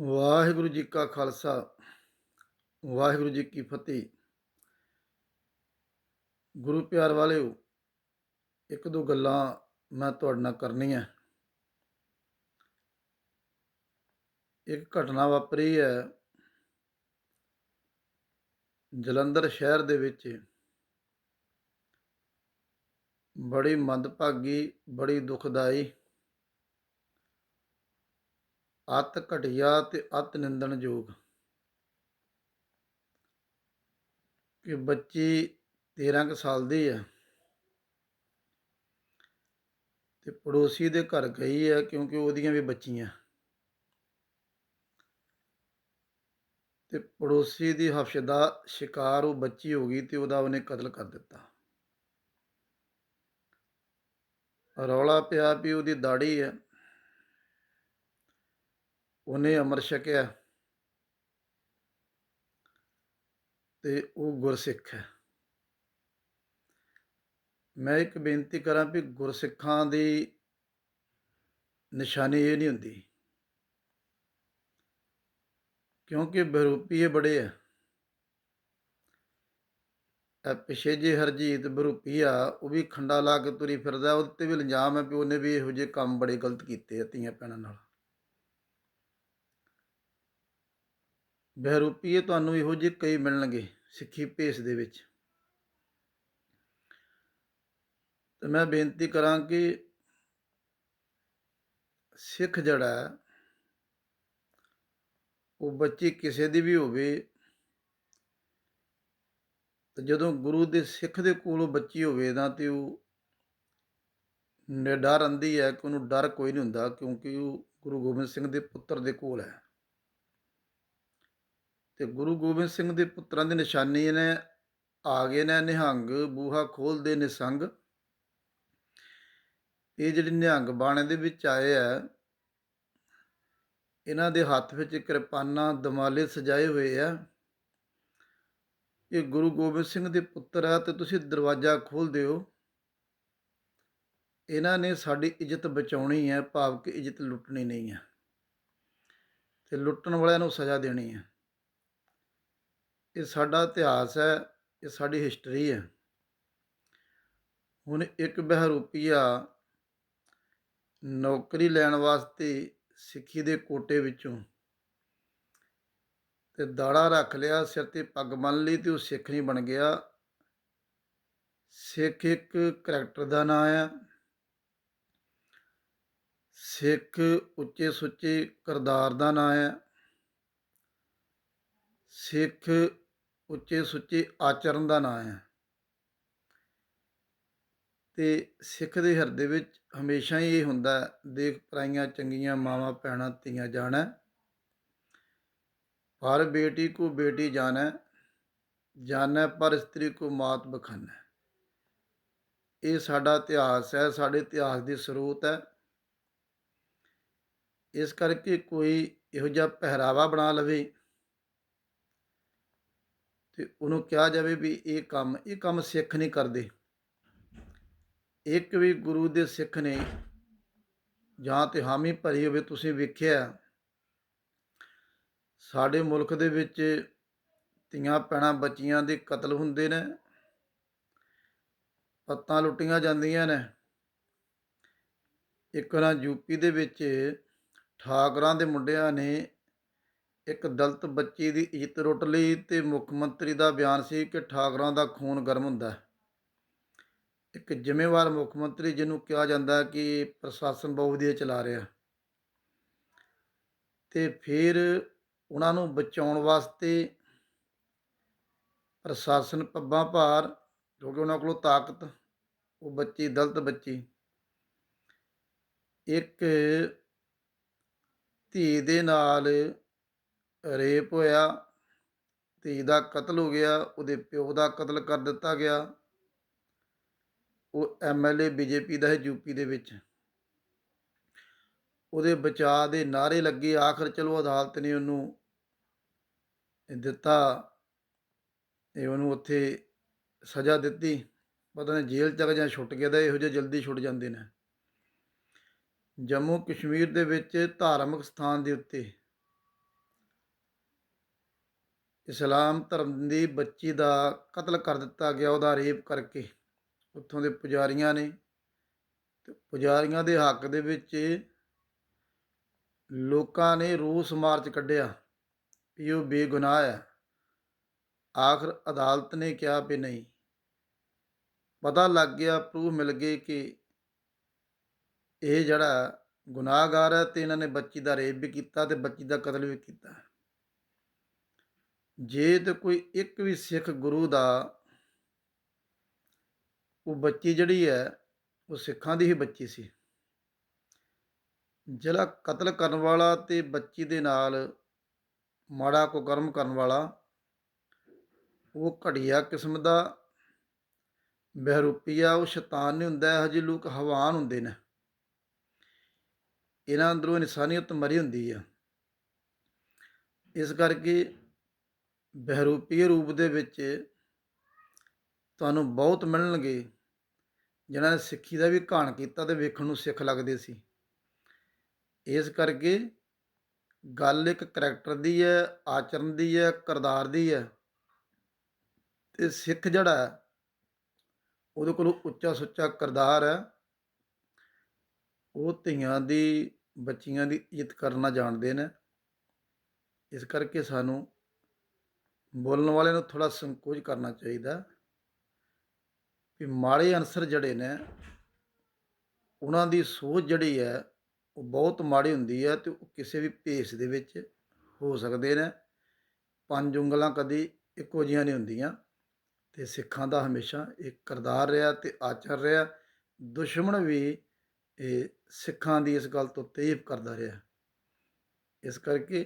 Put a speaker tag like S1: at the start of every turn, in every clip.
S1: ਵਾਹਿਗੁਰੂ ਜੀ ਕਾ ਖਾਲਸਾ, ਵਾਹਿਗੁਰੂ ਜੀ ਕੀ ਫਤਿਹ। ਗੁਰੂ ਪਿਆਰ ਵਾਲਿਓ, ਇੱਕ ਦੋ ਗੱਲਾਂ ਮੈਂ ਤੁਹਾਡੇ ਨਾਲ ਕਰਨੀਆਂ। ਇੱਕ ਘਟਨਾ ਵਾਪਰੀ ਹੈ ਜਲੰਧਰ ਸ਼ਹਿਰ ਦੇ ਵਿੱਚ। ਬੜੀ ਮੰਦਭਾਗੀ, ਬੜੀ ਦੁਖਦਾਈ ਅਤ ਘਟਿਆ ਤੇ ਅਤ ਨਿੰਦਣਯੋਗ ਕਿ ਬੱਚੀ 13 ਕੁ ਸਾਲ ਦੀ ਹੈ ਤੇ ਪੜੋਸੀ ਦੇ ਘਰ ਗਈ ਹੈ ਕਿਉਂਕਿ ਉਹਦੀਆਂ ਵੀ ਬੱਚੀਆਂ। ਤੇ ਪੜੋਸੀ ਦੀ ਹਫਸ਼ ਦਾ ਸ਼ਿਕਾਰ ਉਹ ਬੱਚੀ ਹੋ ਗਈ ਤੇ ਉਹਦਾ ਉਹਨੇ ਕਤਲ ਕਰ ਦਿੱਤਾ। ਰੌਲਾ ਪਿਆ ਵੀ ਉਹਦੀ ਦਾੜੀ ਹੈ। ਉਹਨੇ ਅਮਰ ਛਕਿਆ। ਤੇ ਉਹ ਗੁਰਸਿੱਖ ਹੈ। ਮੈਂ ਇੱਕ ਬੇਨਤੀ ਕਰਾਂ ਵੀ ਗੁਰਸਿੱਖਾਂ ਦੀ ਨਿਸ਼ਾਨੀ ਇਹ ਨਹੀਂ ਹੁੰਦੀ। ਕਿਉਂਕਿ ਬਰੂਪੀਏ ਬੜੇ ਆ। ਇਹ ਪਿਛੇ ਜੇ ਹਰਜੀਤ ਬਰੂਪੀਆ ਉਹ ਵੀ ਖੰਡਾ ਲਾ ਕੇ ਤੁਰੀ ਫਿਰਦਾ, ਉਹਦੇ ਤੇ ਵੀ ਇਲਜ਼ਾਮ ਹੈ ਵੀ ਉਹਨੇ ਵੀ ਇਹੋ ਜਿਹੇ ਕੰਮ ਬੜੇ ਗਲਤ ਕੀਤੇ ਆ ਧੀਆਂ ਭੈਣਾਂ ਨਾਲ। ਬਹਿਰੂਪੀਏ ਤੁਹਾਨੂੰ ਇਹੋ ਜਿਹੇ ਕਈ ਮਿਲਣਗੇ ਸਿੱਖੀ ਭੇਸ ਦੇ ਵਿੱਚ। ਤੇ ਮੈਂ ਬੇਨਤੀ ਕਰਾਂ ਕਿ ਸਿੱਖ ਜਿਹੜਾ ਉਹ ਬੱਚੀ ਕਿਸੇ ਦੀ ਵੀ ਹੋਵੇ, ਤੇ ਜਦੋਂ ਗੁਰੂ ਦੇ ਸਿੱਖ ਦੇ ਕੋਲ ਉਹ ਬੱਚੀ ਹੋਵੇ ਤਾਂ ਤੇ ਉਹ ਨਿਡਰ ਅੰਦੀ ਹੈ ਕਿ ਉਹਨੂੰ ਡਰ ਕੋਈ ਨਹੀਂ ਹੁੰਦਾ ਕਿਉਂਕਿ ਉਹ ਗੁਰੂ ਗੋਬਿੰਦ ਸਿੰਘ ਦੇ ਪੁੱਤਰ ਦੇ ਕੋਲ ਹੈ। ਤੇ ਗੁਰੂ ਗੋਬਿੰਦ ਸਿੰਘ ਦੇ ਪੁੱਤਰਾਂ ਦੀ ਨਿਸ਼ਾਨੀ ਨੇ ਆ ਗਏ ਨੇ ਨਿਹੰਗ, ਬੂਹਾ ਖੋਲਦੇ ਨਿਸੰਗ। ਇਹ ਜਿਹੜੇ ਨਿਹੰਗ ਬਾਣੇ ਦੇ ਵਿੱਚ ਆਏ ਆ, ਇਹਨਾਂ ਦੇ ਹੱਥ ਵਿੱਚ ਕਿਰਪਾਨਾਂ, ਦਮਾਲੇ ਸਜਾਏ ਹੋਏ ਆ। ਇਹ ਗੁਰੂ ਗੋਬਿੰਦ ਸਿੰਘ ਦੇ ਪੁੱਤਰ ਆ ਤੇ ਤੁਸੀਂ ਦਰਵਾਜ਼ਾ ਖੋਲ ਦਿਓ। ਇਹਨਾਂ ਨੇ ਸਾਡੀ ਇੱਜ਼ਤ ਬਚਾਉਣੀ ਹੈ ਭਾਵ ਕਿ ਇੱਜ਼ਤ ਲੁੱਟਣੀ ਨਹੀਂ ਹੈ ਤੇ ਲੁੱਟਣ ਵਾਲਿਆਂ ਨੂੰ ਸਜ਼ਾ ਦੇਣੀ ਹੈ ਇਹ ਸਾਡਾ ਇਤਿਹਾਸ ਹੈ, ਇਹ ਸਾਡੀ ਹਿਸਟਰੀ ਹੈ। ਹੁਣ ਇੱਕ ਬਹਿਰੂਪੀਆ ਨੌਕਰੀ ਲੈਣ ਵਾਸਤੇ ਸਿੱਖੀ ਦੇ ਕੋਟੇ ਵਿੱਚੋਂ ਤੇ ਦਾੜਾ ਰੱਖ ਲਿਆ, ਸਿਰ ਤੇ ਪੱਗ ਬੰਨ ਲਈ ਤੇ ਉਹ ਸਿੱਖ ਨਹੀਂ ਬਣ ਗਿਆ। ਸਿੱਖ ਇੱਕ ਕਰੈਕਟਰ ਦਾ ਨਾਂ ਆ। ਸਿੱਖ ਉੱਚੇ ਸੁੱਚੇ ਕਰਦਾਰ ਦਾ ਨਾਂ ਆ। ਸਿੱਖ ਉੱਚੇ ਸੁੱਚੇ ਆਚਰਣ ਦਾ ਨਾਂ ਹੈ। ਤੇ ਸਿੱਖ ਦੇ ਹਿਰਦੇ ਵਿੱਚ ਹਮੇਸ਼ਾ ਹੀ ਇਹ ਹੁੰਦਾ ਦੇਖ ਪਰਾਈਆਂ ਚੰਗੀਆਂ, ਮਾਵਾਂ ਭੈਣਾਂ ਧੀਆਂ ਜਾਣਾ। ਪਰ ਬੇਟੀ ਕੋ ਬੇਟੀ ਜਾਣਾ ਜਾਣਾ ਪਰ ਇਸਤਰੀ ਕੋ ਮਾਤ ਬਖਾਨਾ। ਇਹ ਸਾਡਾ ਇਤਿਹਾਸ ਹੈ, ਸਾਡੇ ਇਤਿਹਾਸ ਦੀ ਸਰੋਤ ਹੈ। ਇਸ ਕਰਕੇ ਕੋਈ ਇਹੋ ਜਿਹਾ ਪਹਿਰਾਵਾ ਬਣਾ ਲਵੇ ਤੇ ਉਹਨੂੰ ਕਿਹਾ ਜਾਵੇ ਵੀ ਇਹ ਕੰਮ ਇਹ ਕੰਮ ਸਿੱਖ ਨਹੀਂ ਕਰਦੇ। ਇੱਕ ਵੀ ਗੁਰੂ ਦੇ ਸਿੱਖ ਨੇ ਜਾਂ ਤੇ ਹਾਮੀ ਭਰੀ ਹੋਵੇ, ਤੁਸੀਂ ਵੇਖਿਆ, ਸਾਡੇ ਮੁਲਕ ਦੇ ਵਿੱਚ ਧੀਆਂ ਪੈਣਾ ਬੱਚੀਆਂ ਦੇ ਕਤਲ ਹੁੰਦੇ ਨੇ, ਪੱਤਾਂ ਲੁੱਟੀਆਂ ਜਾਂਦੀਆਂ ਨੇ। ਇੱਕ ਨਾ ਯੂਪੀ ਦੇ ਵਿੱਚ ਠਾਕਰਾਂ ਦੇ ਮੁੰਡਿਆਂ ਨੇ ਇੱਕ ਦਲਿਤ ਬੱਚੀ ਦੀ ਇੱਜ਼ਤ ਰੁੱਟ ਲਈ ਤੇ ਮੁੱਖ ਮੰਤਰੀ ਦਾ ਬਿਆਨ ਸੀ ਕਿ ਠਾਕਰਾਂ ਦਾ ਖੂਨ ਗਰਮ ਹੁੰਦਾ ਹੈ। ਇੱਕ ਜ਼ਿੰਮੇਵਾਰ ਮੁੱਖ ਮੰਤਰੀ ਜਿਹਨੂੰ ਕਿਹਾ ਜਾਂਦਾ ਕਿ ਪ੍ਰਸ਼ਾਸਨ ਬਹੁਤ ਵਧੀਆ ਚਲਾ ਰਿਹਾ ਤੇ ਫਿਰ ਉਹਨਾਂ ਨੂੰ ਬਚਾਉਣ ਵਾਸਤੇ ਪ੍ਰਸ਼ਾਸਨ ਪੱਬਾਂ ਭਾਰ ਕਿਉਂਕਿ ਉਹਨਾਂ ਕੋਲੋਂ ਤਾਕਤ, ਉਹ ਬੱਚੀ, ਦਲਤ ਬੱਚੀ, ਇੱਕ ਧੀ ਦੇ ਨਾਲ ਰੇਪ ਹੋਇਆ, ਧੀ ਦਾ ਕਤਲ ਹੋ ਗਿਆ, ਉਹਦੇ ਪਿਓ ਦਾ ਕਤਲ ਕਰ ਦਿੱਤਾ ਗਿਆ। ਉਹ ਐਮਐਲਏ ਬੀਜੇਪੀ ਦਾ ਹੈ ਯੂਪੀ ਦੇ ਵਿੱਚ। ਉਹਦੇ ਬਚਾਅ ਦੇ ਨਾਰੇ ਲੱਗੇ, ਆਖਰ ਚਲੋ ਅਦਾਲਤ ਨੇ ਉਹਨੂੰ ਦਿੱਤਾ ਇਹ ਉਹਨੂੰ ਉੱਥੇ ਸਜ਼ਾ ਦਿੱਤੀ। ਪਤਾ ਨਹੀਂ ਜੇਲ੍ਹ ਤੱਕ ਜਾਂ ਛੁੱਟ ਗਿਆ ਤਾਂ ਇਹੋ ਜਿਹਾ ਜਲਦੀ ਛੁੱਟ ਜਾਂਦੇ ਨੇ। ਜੰਮੂ ਕਸ਼ਮੀਰ ਦੇ ਵਿੱਚ ਧਾਰਮਿਕ ਸਥਾਨ ਦੇ ਉੱਤੇ ਇਸਲਾਮ ਧਰਮ ਦੀ ਬੱਚੀ ਦਾ ਕਤਲ ਕਰ ਦਿੱਤਾ ਗਿਆ, ਉਹਦਾ ਰੇਪ ਕਰਕੇ। ਉੱਥੋਂ ਦੇ ਪੁਜਾਰੀਆਂ ਨੇ ਤੇ ਪੁਜਾਰੀਆਂ ਦੇ ਹੱਕ ਦੇ ਵਿੱਚ ਲੋਕਾਂ ਨੇ ਰੋਸ ਮਾਰਚ ਕੱਢਿਆ ਵੀ ਉਹ ਬੇਗੁਨਾਹ ਹੈ। ਆਖਰ ਅਦਾਲਤ ਨੇ ਕਿਹਾ ਵੀ ਨਹੀਂ। ਪਤਾ ਲੱਗ ਗਿਆ, ਪ੍ਰੂਫ ਮਿਲ ਗਏ ਕਿ ਇਹ ਜਿਹੜਾ ਗੁਨਾਹਗਾਰ ਹੈ ਤੇ ਇਹਨਾਂ ਨੇ ਬੱਚੀ ਦਾ ਰੇਪ ਵੀ ਕੀਤਾ ਤੇ ਬੱਚੀ ਦਾ ਕਤਲ ਵੀ ਕੀਤਾ। ਜੇ ਤੇ ਕੋਈ ਇੱਕ ਵੀ ਸਿੱਖ ਗੁਰੂ ਦਾ ਉਹ ਬੱਚੀ ਜਿਹੜੀ ਹੈ, ਉਹ ਸਿੱਖਾਂ ਦੀ ਹੀ ਬੱਚੀ ਸੀ। ਜਿਹੜਾ ਕਤਲ ਕਰਨ ਵਾਲਾ ਤੇ ਬੱਚੀ ਦੇ ਨਾਲ ਮਾੜਾ ਕੁਕਰਮ ਕਰਨ ਵਾਲਾ, ਉਹ ਘੜੀਆ ਕਿਸਮ ਦਾ ਬਹਿਰੂਪੀਆ ਉਹ ਸ਼ੈਤਾਨ ਨਹੀਂ ਹੁੰਦਾ ਹਜੇ ਲੋਕ ਹਵਾਨ ਹੁੰਦੇ ਨੇ। ਇਹਨਾਂ ਅੰਦਰੋਂ ਇਨਸਾਨੀਅਤ ਮਰੀ ਹੁੰਦੀ ਆ। ਇਸ ਕਰਕੇ ਬਹਿਰੂਪੀਏ ਰੂਪ ਦੇ ਵਿੱਚ ਤੁਹਾਨੂੰ ਬਹੁਤ ਮਿਲਣਗੇ। ਜਿਨ੍ਹਾਂ ਨੇ ਸਿੱਖੀ ਦਾ ਵੀ ਘਾਣ ਕੀਤਾ ਤੇ ਵੇਖਣ ਨੂੰ ਸਿੱਖ ਲੱਗਦੇ ਸੀ। ਇਸ ਕਰਕੇ ਗੱਲ ਇੱਕ ਕਰੈਕਟਰ ਦੀ ਹੈ ਆਚਰਣ ਦੀ ਹੈ ਕਿਰਦਾਰ ਦੀ ਹੈ। ਤੇ ਸਿੱਖ ਜਿਹੜਾ ਹੈ, ਉਹਦੇ ਕੋਲ ਉੱਚਾ ਸੁੱਚਾ ਕਿਰਦਾਰ ਹੈ। ਉਹ ਧੀਆਂ ਦੀ ਬੱਚੀਆਂ ਦੀ ਇੱਜ਼ਤ ਕਰਨਾ ਜਾਣਦੇ ਨੇ। ਇਸ ਕਰਕੇ ਸਾਨੂੰ ਬੋਲਣ ਵਾਲੇ ਨੂੰ ਥੋੜਾ ਸੰਕੋਚ ਕਰਨਾ ਚਾਹੀਦਾ ਵੀ ਮਾੜੇ ਅਨਸਰ ਜਿਹੜੇ ਨੇ, ਉਹਨਾਂ ਦੀ ਸੋਚ ਜਿਹੜੀ ਹੈ, ਉਹ ਬਹੁਤ ਮਾੜੀ ਹੁੰਦੀ ਹੈ ਤੇ ਉਹ ਕਿਸੇ ਵੀ ਭੇਸ ਦੇ ਵਿੱਚ ਹੋ ਸਕਦੇ ਨੇ। ਪੰਜ ਉਂਗਲਾਂ ਕਦੀ ਇੱਕੋ ਜਿਹੀਆਂ ਨਹੀਂ ਹੁੰਦੀਆਂ ਤੇ ਸਿੱਖਾਂ ਦਾ ਹਮੇਸ਼ਾ ਇੱਕ ਕਿਰਦਾਰ ਰਿਹਾ ਤੇ ਆਚਰ ਰਿਹਾ। ਦੁਸ਼ਮਣ ਵੀ ਇਹ ਸਿੱਖਾਂ ਦੀ ਇਸ ਗੱਲ ਤੋਂ ਤੇਫ ਕਰਦਾ ਰਿਹਾ। ਇਸ ਕਰਕੇ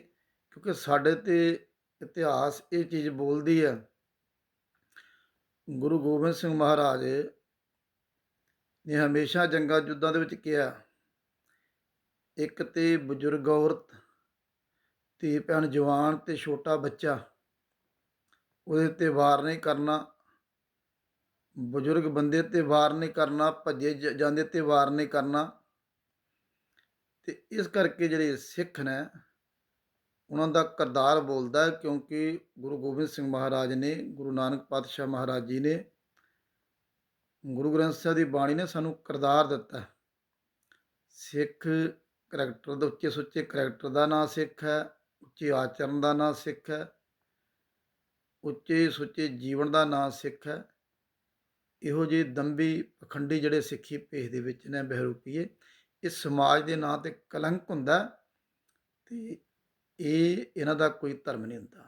S1: ਕਿਉਂਕਿ ਸਾਡੇ ਤੇ ਇਤਿਹਾਸ ਇਹ ਚੀਜ਼ ਬੋਲਦੀ ਹੈ। ਗੁਰੂ ਗੋਬਿੰਦ ਸਿੰਘ ਮਹਾਰਾਜ ਨੇ ਹਮੇਸ਼ਾ ਜੰਗਾਂ ਯੁੱਧਾਂ ਦੇ ਵਿੱਚ ਕਿਹਾ, ਇੱਕ ਤੇ ਬਜ਼ੁਰਗ ਔਰਤ, ਧੀ ਭੈਣ ਜਵਾਨ ਤੇ ਛੋਟਾ ਬੱਚਾ, ਉਹਦੇ ਤੇ ਵਾਰ ਨਹੀਂ ਕਰਨਾ, ਬਜ਼ੁਰਗ ਬੰਦੇ ਤੇ ਵਾਰ ਨਹੀਂ ਕਰਨਾ, ਭੱਜੇ ਜਾਂਦੇ ਤੇ ਵਾਰ ਨਹੀਂ ਕਰਨਾ। ਤੇ ਇਸ ਕਰਕੇ ਜਿਹੜੇ ਸਿੱਖ ਨੇ ਉਹਨਾਂ ਦਾ ਕਿਰਦਾਰ ਬੋਲਦਾ ਕਿਉਂਕਿ ਗੁਰੂ ਗੋਬਿੰਦ ਸਿੰਘ ਮਹਾਰਾਜ ਨੇ, ਗੁਰੂ ਨਾਨਕ ਪਾਤਸ਼ਾਹ ਮਹਾਰਾਜ ਜੀ ਨੇ, ਗੁਰੂ ਗ੍ਰੰਥ ਸਾਹਿਬ ਦੀ ਬਾਣੀ ਨੇ ਸਾਨੂੰ ਕਿਰਦਾਰ ਦਿੱਤਾ ਸਿੱਖ ਕਰੈਕਟਰ ਦਾ ਉੱਚੇ ਸੁੱਚੇ ਕਰੈਕਟਰ ਦਾ ਨਾਂ ਸਿੱਖ ਹੈ, ਉੱਚੇ ਆਚਰਣ ਦਾ ਨਾਂ ਸਿੱਖ ਹੈ, ਉੱਚੇ ਸੁੱਚੇ ਜੀਵਨ ਦਾ ਨਾਂ ਸਿੱਖ ਹੈ। ਇਹੋ ਜਿਹੇ ਦੰਭੀ ਪਖੰਡੀ ਜਿਹੜੇ ਸਿੱਖੀ ਭੇਸ ਦੇ ਵਿੱਚ ਨੇ ਬਹਿਰੂਪੀਏ ਇਹ ਸਮਾਜ ਦੇ ਨਾਂ ਤੇ ਕਲੰਕ ਹੁੰਦਾ ਹੈ ਤੇ ਇਹ ਇਹਨਾਂ ਦਾ ਕੋਈ ਧਰਮ ਨਹੀਂ ਹੁੰਦਾ।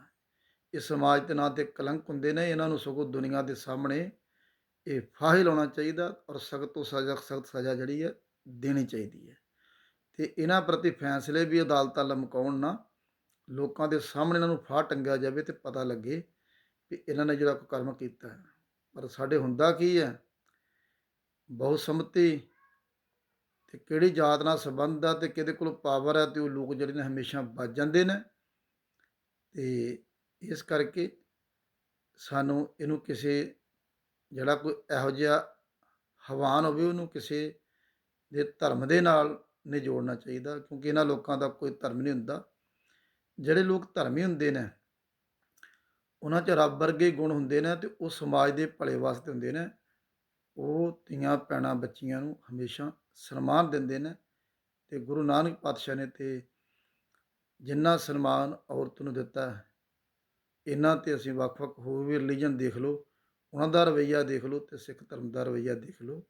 S1: ਇਹ ਸਮਾਜ ਦੇ ਨਾਂ ਤੇ ਕਲੰਕ ਹੁੰਦੇ ਨੇ, ਇਹਨਾਂ ਨੂੰ ਸਗੋਂ ਦੁਨੀਆ ਦੇ ਸਾਹਮਣੇ ਇਹ ਫਾਹੇ ਲਾਉਣਾ ਚਾਹੀਦਾ ਔਰ ਸਖਤ ਤੋਂ ਸਜ਼ਾ, ਸਖਤ ਸਜ਼ਾ ਜਿਹੜੀ ਹੈ ਦੇਣੀ ਚਾਹੀਦੀ ਹੈ। ਤੇ ਇਹਨਾਂ ਪ੍ਰਤੀ ਫੈਸਲੇ ਵੀ ਅਦਾਲਤਾਂ ਲਮਕਾਉਣ ਨਾ ਲੋਕਾਂ ਦੇ ਸਾਹਮਣੇ ਇਹਨਾਂ ਨੂੰ ਫਾਹ ਟੰਗਿਆ ਜਾਵੇ ਤੇ ਪਤਾ ਲੱਗੇ ਵੀ ਇਹਨਾਂ ਨੇ ਜਿਹੜਾ ਕੋਈ ਕਰਮ ਕੀਤਾ ਹੈ। ਪਰ ਸਾਡੇ ਹੁੰਦਾ ਕੀ ਹੈ? ਬਹੁਤ ਸੰਮਤੀ ਤੇ ਕਿਹੜੀ ਜਾਤ ਨਾਲ ਸੰਬੰਧ ਆ ਤੇ ਕਿਹਦੇ ਕੋਲ ਪਾਵਰ ਹੈ ਤੇ ਉਹ ਲੋਕ ਜਿਹੜੇ ਨੇ ਹਮੇਸ਼ਾ ਬਚ ਜਾਂਦੇ ਨੇ। ਤੇ ਇਸ ਕਰਕੇ ਸਾਨੂੰ ਇਹਨੂੰ ਕਿਸੇ ਜਿਹੜਾ ਕੋਈ ਇਹੋ ਜਿਹਾ ਹਵਾਨ ਹੋਵੇ ਉਹਨੂੰ ਕਿਸੇ ਦੇ ਧਰਮ ਦੇ ਨਾਲ ਨਹੀਂ ਜੋੜਨਾ ਚਾਹੀਦਾ ਕਿਉਂਕਿ ਇਹਨਾਂ ਲੋਕਾਂ ਦਾ ਕੋਈ ਧਰਮ ਨਹੀਂ ਹੁੰਦਾ। ਜਿਹੜੇ ਲੋਕ ਧਰਮੀ ਹੁੰਦੇ ਨੇ, ਉਹਨਾਂ 'ਚ ਰੱਬ ਵਰਗੇ ਗੁਣ ਹੁੰਦੇ ਨੇ ਤੇ ਉਹ ਸਮਾਜ ਦੇ ਭਲੇ ਵਾਸਤੇ ਹੁੰਦੇ ਨੇ। ਉਹ ਧੀਆਂ, ਭੈਣਾਂ, ਬੱਚੀਆਂ ਨੂੰ ਹਮੇਸ਼ਾ ਸਨਮਾਨ ਦਿੰਦੇ ਨੇ ਤੇ ਗੁਰੂ ਨਾਨਕ ਪਾਤਸ਼ਾਹ ਨੇ ਤੇ ਜਿੰਨਾ ਸਨਮਾਨ ਔਰਤ ਨੂੰ ਦਿੱਤਾ, ਇਹਨਾਂ ਤੇ ਅਸੀਂ ਵੱਖ-ਵੱਖ ਹੋਰ ਵੀ ਰਿਲੀਜਨ ਦੇਖ ਲਓ, ਉਹਨਾਂ ਦਾ ਰਵੱਈਆ ਦੇਖ ਲਓ ਤੇ ਸਿੱਖ ਧਰਮ ਦਾ ਰਵੱਈਆ ਦੇਖ ਲਓ,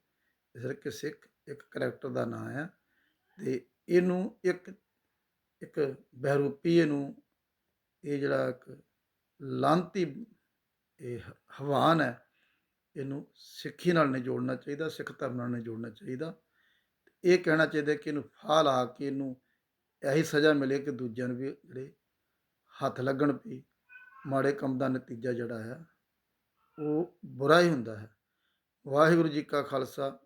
S1: ਇਸ ਕਰਕੇ ਸਿੱਖ ਇੱਕ ਕਰੈਕਟਰ ਦਾ ਨਾਂ ਹੈ ਤੇ ਇਹਨੂੰ ਇੱਕ ਇੱਕ ਬਹਿਰੂਪੀ ਨੂੰ ਇਹ ਜਿਹੜਾ ਇੱਕ ਲਾਂਤੀ ਇਹ ਹਵਾਨ ਹੈ, ਇਹਨੂੰ ਸਿੱਖੀ ਨਾਲ ਨਹੀਂ ਜੋੜਨਾ ਚਾਹੀਦਾ, ਸਿੱਖ ਧਰਮ ਨਾਲ ਨਹੀਂ ਜੋੜਨਾ ਚਾਹੀਦਾ। ਇਹ ਕਹਿਣਾ ਚਾਹੀਦਾ ਕਿ ਇਹਨੂੰ ਫਾਹ ਲਾ ਕੇ ਇਹਨੂੰ ਇਹੀ ਸਜ਼ਾ ਮਿਲੇ ਕਿ ਦੂਜਿਆਂ ਨੂੰ ਵੀ ਜਿਹੜੇ ਹੱਥ ਲੱਗਣ ਪਈ ਮਾੜੇ ਕੰਮ ਦਾ ਨਤੀਜਾ ਜਿਹੜਾ ਹੈ, ਉਹ ਬੁਰਾ ਹੀ ਹੁੰਦਾ ਹੈ। ਵਾਹਿਗੁਰੂ ਜੀ ਕਾ ਖਾਲਸਾ,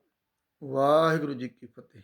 S1: ਵਾਹਿਗੁਰੂ ਜੀ ਕੀ ਫਤਿਹ।